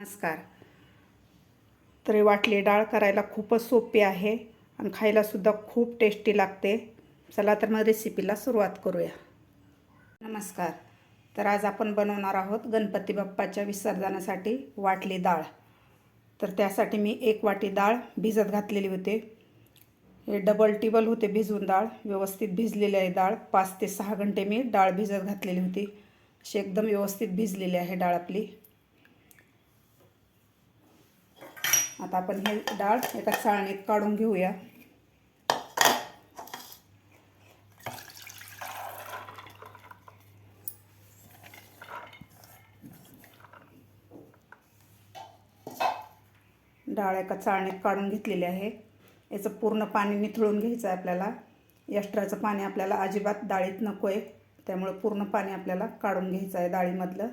नमस्कार. तर वाटली डाळ करायला खूपच सोपी आहे आणि खायलासुद्धा खूप टेस्टी लागते. चला तर मग रेसिपीला सुरुवात करूया. नमस्कार. तर आज आपण बनवणार आहोत गणपती बाप्पाच्या विसर्जनासाठी वाटली डाळ. तर त्यासाठी मी एक वाटी डाळ भिजत घातलेली होते. हे डबल टिबल होते भिजवून डाळ. व्यवस्थित भिजलेली आहे डाळ. पाच ते सहा घंटे मी डाळ भिजत घातलेली होती. अशी एकदम व्यवस्थित भिजलेली आहे डाळ आपली. आता आपण हे डाळ एका चाळणीत काढून घेऊया. डाळ एका चाळणीत काढून घेतलेली आहे. याचं पूर्ण पाणी निथळून घ्यायचं आहे आपल्याला. एक्स्ट्राचं पाणी आपल्याला अजिबात डाळीत नको आहे त्यामुळे पूर्ण पाणी आपल्याला काढून घ्यायचं आहे डाळीमधलं.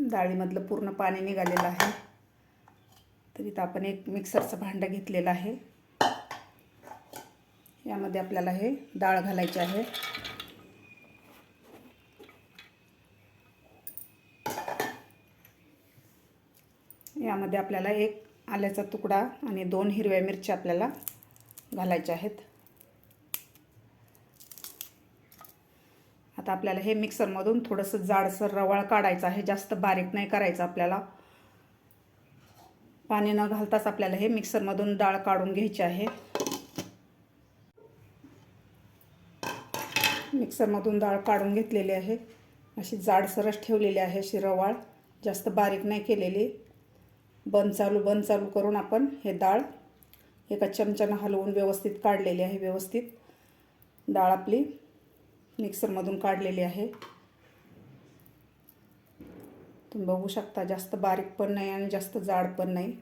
डाळीमधलं पूर्ण पाणी निघालेलं आहे. तर इथं आपण एक मिक्सरचं भांडं घेतलेलं आहे. यामध्ये आपल्याला हे डाळ घालायची आहे. यामध्ये आपल्याला एक आल्याचा तुकडा आणि दोन हिरव्या मिरच्या आपल्याला घालायच्या आहेत. आता आपल्याला हे मिक्सरमधून थोडंसं जाडसर रवाळ काढायचं आहे जास्त बारीक नाही करायचं आपल्याला. पाणी न घालताच आपल्याला हे मिक्सरमधून डाळ काढून घ्यायची आहे. मिक्सरमधून डाळ काढून घेतलेली आहे. अशी जाडसरच ठेवलेली आहे अशी रवाळ. जास्त बारीक नाही केलेली. बंद चालू बंद चालू करून आपण हे डाळ एका चमच्यानं हलवून व्यवस्थित काढलेली आहे व्यवस्थित. डाळ आपली मिक्सरमधून काढलेली आहे. तुम्ही बघू शकता जास्त बारीक पण नाही आणि जास्त जाड पण नाही.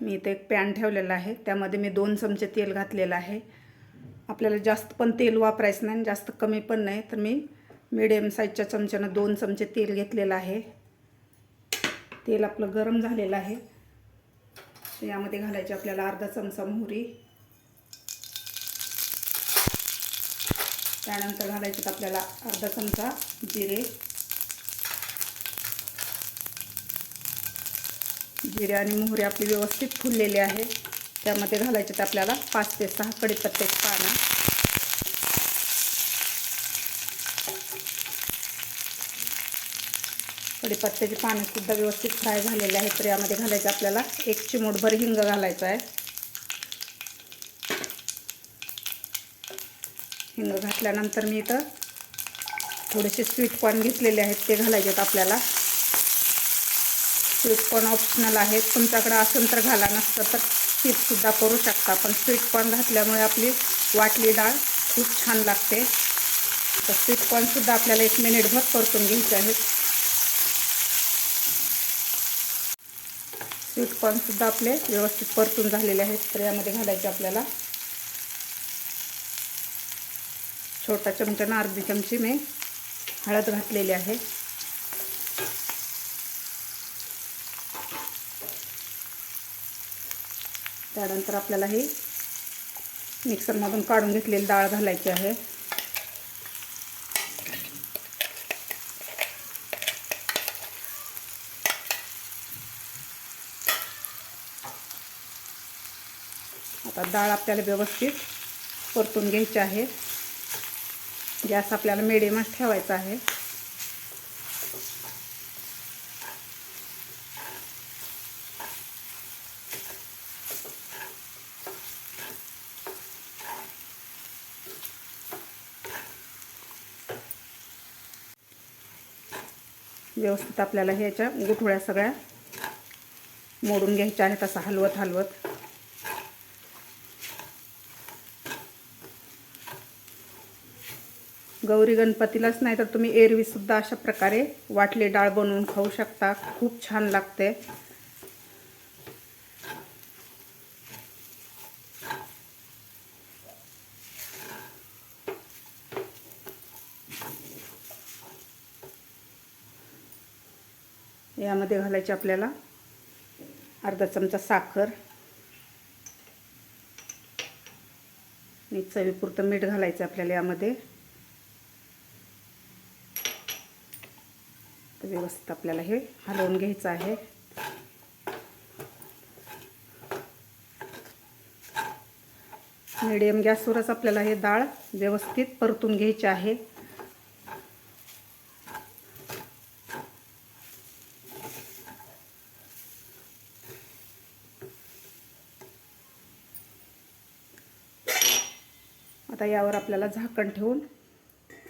मी इथे एक पॅन ठेवलेला आहे. त्यामध्ये मी दोन चमचे तेल घातलेलं आहे. आपल्याला जास्त पण तेल वापरायचं नाही जास्त कमी पण नाही. तर मी मिडियम साईजच्या चमच्यानं दोन चमचे तेल घेतलेलं आहे. तेल आपलं गरम झालेलं आहे. यामध्ये घालायचे आपल्याला अर्धा चमचा मोहरी. त्यानंतर घालायचे आपल्याला अर्धा चमचा जिरे. जिरे आणि मोहरे आपली व्यवस्थित फुललेली आहे. त्यामध्ये घालायचे आपल्याला पाच ते सहा कडीपत्त्याची पानं. कडीपत्त्याची पानंसुद्धा व्यवस्थित फ्राय झालेले आहेत तर यामध्ये घालायचं आपल्याला एक चिमूटभर हिंग घालायचं आहे. हिंग घातल्यानंतर मी इथं थोडेसे स्वीट कॉर्न घेतलेले आहेत ते घालायचे आहेत आपल्याला. स्वीट कॉर्न ऑप्शनल आहेत तुमच्याकडं असेल तर घाला नसतं तर स्किपसुद्धा करू शकता. पण स्वीट कॉर्न घातल्यामुळे आपली वाटली डाळ खूप छान लागते. तर स्वीट कॉर्नसुद्धा आपल्याला एक मिनिटभर परतून घ्यायचे आहेत. स्वीट कॉर्नसुद्धा आपले व्यवस्थित परतून झालेले आहेत. तर यामध्ये घालायचे आपल्याला छोटा चमच्यानं अर्धी चमची मी हळद घातलेली आहे. त्यानंतर आपल्याला ही मिक्सरमधून काढून घेतलेली डाळ घालायची आहे. आता डाळ आपल्याला व्यवस्थित परतून घ्यायची आहे. गॅस आपल्याला मिडियमच ठेवायचा आहे. व्यवस्थित आपल्याला ह्याच्या गुठळ्या सगळ्या मोडून घ्यायच्या आहेत असं हलवत हलवत गौरी गणपतीलाच नाही तर तुम्ही एरवीसुद्धा अशा प्रकारे वाटली डाळ बनवून खाऊ शकता. खूप छान लागते. यामध्ये घालायचे आपल्याला अर्धा चमचा साखर आणि चवीपुरतं मीठ घालायचं आपल्याला यामध्ये. व्यवस्थित आपल्याला हे हलवून घ्यायचं आहे. मिडियम गॅसवरच आपल्याला हे डाळ व्यवस्थित परतून घ्यायची आहे. आता यावर आपल्याला झाकण ठेवून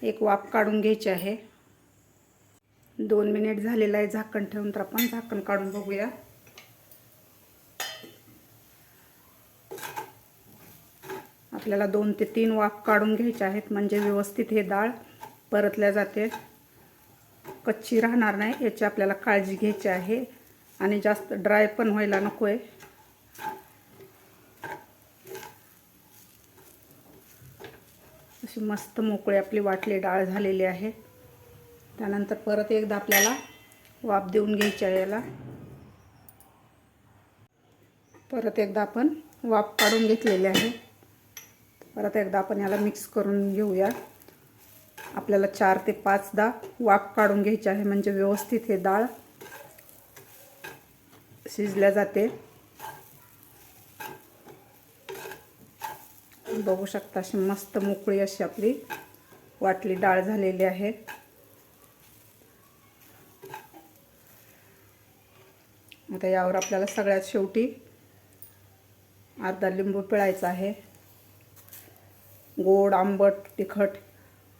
एक वाफ काढून घ्यायची आहे. दोन मिनिट झालेलं आहे झाकण ठेवून तर आपण झाकण काढून बघूया. आपल्याला दोन ते तीन वाफ काढून घ्यायचे आहेत म्हणजे व्यवस्थित हे डाळ परतल्या जाते. कच्ची राहणार नाही याची आपल्याला काळजी घ्यायची आहे. आणि जास्त ड्राय पण व्हायला नको आहे अशी मस्त मोकळी आपली वाटली डाळ झालेली आहे. त्यानंतर परत एकदा आपल्याला वाफ देऊन घ्यायची आहे याला. परत एकदा आपण वाफ काढून घेतलेली आहे. परत एकदा आपण याला मिक्स करून घेऊया. आपल्याला चार ते पाचदा वाफ काढून घ्यायची आहे म्हणजे व्यवस्थित हे डाळ शिजल्या जाते. बघू शकता अशी मस्त मोकळी अशी आपली वाटली डाळ झालेली आहे. आता यावर आपल्याला सगळ्यात शेवटी अर्धा लिंबू पिळायचा आहे. गोड आंबट तिखट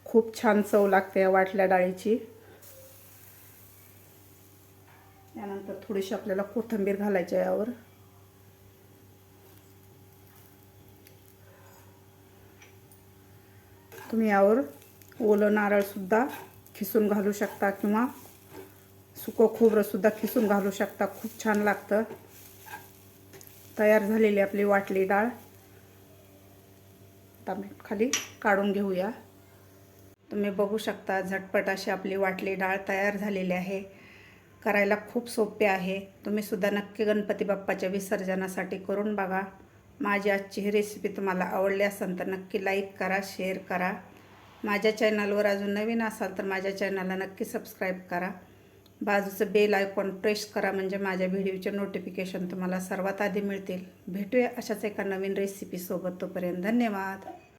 खूप छान चव लागते या वाटल्या डाळीची. त्यानंतर थोडीशी आपल्याला कोथिंबीर घालायची यावर. तुम्ही यावर ओलं नारळसुद्धा खिसून घालू शकता किंवा सुकं खोबरंसुद्धा खिसून घालू शकता. खूप छान लागतं. तयार झालेली आपली वाटली डाळ. खाली काढून घेऊया. तुम्ही बघू शकता झटपट अशी आपली वाटली डाळ तयार झालेली आहे. करायला खूप सोपे आहे. तुम्हीसुद्धा नक्की गणपती बाप्पाच्या विसर्जनासाठी करून बघा. माझी आजची ही रेसिपी तुम्हाला आवडली असेल तर नक्की लाईक करा शेअर करा. माझ्या चॅनलवर अजून नवीन असाल तर माझ्या चॅनलला नक्की सबस्क्राईब करा. बाजूचं बेल आयकॉन प्रेस करा म्हणजे माझ्या व्हिडिओचे नोटिफिकेशन तुम्हाला सर्वात आधी मिळतील. भेटूया अशाच एका नवीन रेसिपीसोबत तोपर्यंत धन्यवाद.